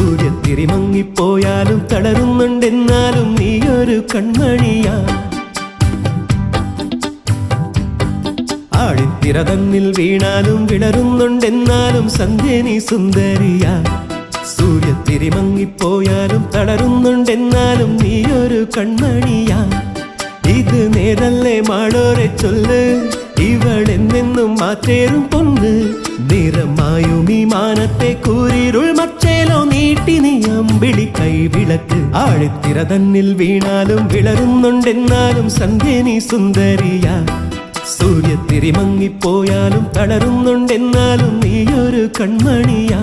സൂര്യത്തിരി തിരിമങ്ങിപ്പോയാലും തളരുന്നുണ്ടെന്നാലും നീയൊരു കൺമണിയാ. ആടി തന്നിൽ വീണാലും വിളരുന്നുണ്ടെന്നാലും സന്ധ്യനി സുന്ദരിയ. സുന്ദരിയാ തിരിമങ്ങിപ്പോയാലും തളരുന്നുണ്ടെന്നാലും നീയൊരു കൺമണിയാ. ഇത് നേരല്ലേ മാളോരെ ചൊല്ല് ഇവളെന്നെന്നും മാറ്റേറും പൊന്ന്. നിറമായും ഈ മാനത്തെ കൂരിരുൾ നീ അമ്പിളി കൈവിളക്ക് ആഴത്തിര തന്നിൽ വീണാലും വിളരുന്നുണ്ടെന്നാലും സന്ധ്യനി സുന്ദരിയ. സുന്ദരിയാ സൂര്യത്തിരി മങ്ങിപ്പോയാലും തളരുന്നുണ്ടെന്നാലും നീയൊരു കൺമണിയാ.